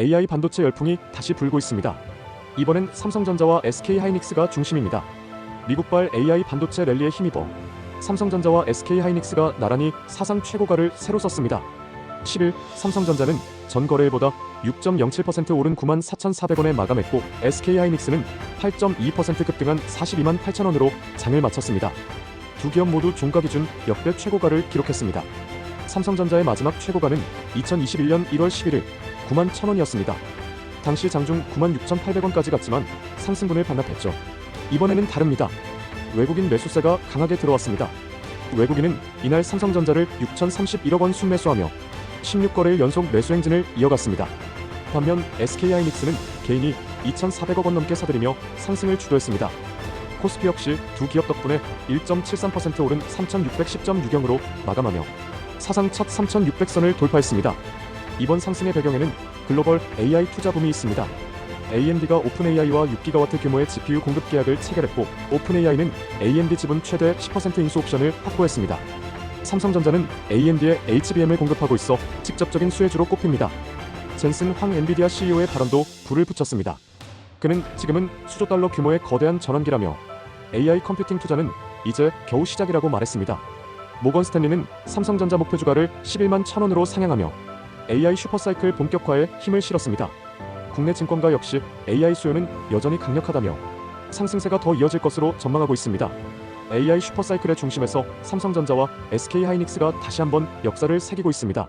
AI 반도체 열풍이 다시 불고 있습니다. 이번엔 삼성전자와 SK하이닉스가 중심입니다. 미국발 AI 반도체 랠리에 힘입어 삼성전자와 SK하이닉스가 나란히 사상 최고가를 새로 썼습니다. 10일 삼성전자는 전 거래일보다 6.07% 오른 9만 4,400원에 마감했고 SK하이닉스는 8.2% 급등한 42만 8천원으로 장을 마쳤습니다. 두 기업 모두 종가 기준 역대 최고가를 기록했습니다. 삼성전자의 마지막 최고가는 2021년 1월 11일 9만 1천원이었습니다. 당시 장중 9만 6,800원까지 갔지만 상승분을 반납했죠. 이번에는 다릅니다. 외국인 매수세가 강하게 들어왔습니다. 외국인은 이날 삼성전자를 6,031억 원 순매수하며 16거래일 연속 매수 행진을 이어갔습니다. 반면 SK하이닉스는 개인이 2,400억 원 넘게 사들이며 상승을 주도했습니다. 코스피 역시 두 기업 덕분에 1.73% 오른 3,610.6영으로 마감하며 사상 첫 3,600선을 돌파했습니다. 이번 상승의 배경에는 글로벌 AI 투자 붐이 있습니다. AMD가 오픈AI와 6기가와트 규모의 GPU 공급 계약을 체결했고 오픈AI는 AMD 지분 최대 10% 인수 옵션을 확보했습니다. 삼성전자는 AMD에 HBM을 공급하고 있어 직접적인 수혜주로 꼽힙니다. 젠슨 황 엔비디아 CEO의 발언도 불을 붙였습니다. 그는 지금은 수조 달러 규모의 거대한 전환기라며 AI 컴퓨팅 투자는 이제 겨우 시작이라고 말했습니다. 모건 스탠리는 삼성전자 목표 주가를 11만 1천원으로 상향하며 AI 슈퍼사이클 본격화에 힘을 실었습니다. 국내 증권가 역시 AI 수요는 여전히 강력하다며 상승세가 더 이어질 것으로 전망하고 있습니다. AI 슈퍼사이클의 중심에서 삼성전자와 SK하이닉스가 다시 한번 역사를 새기고 있습니다.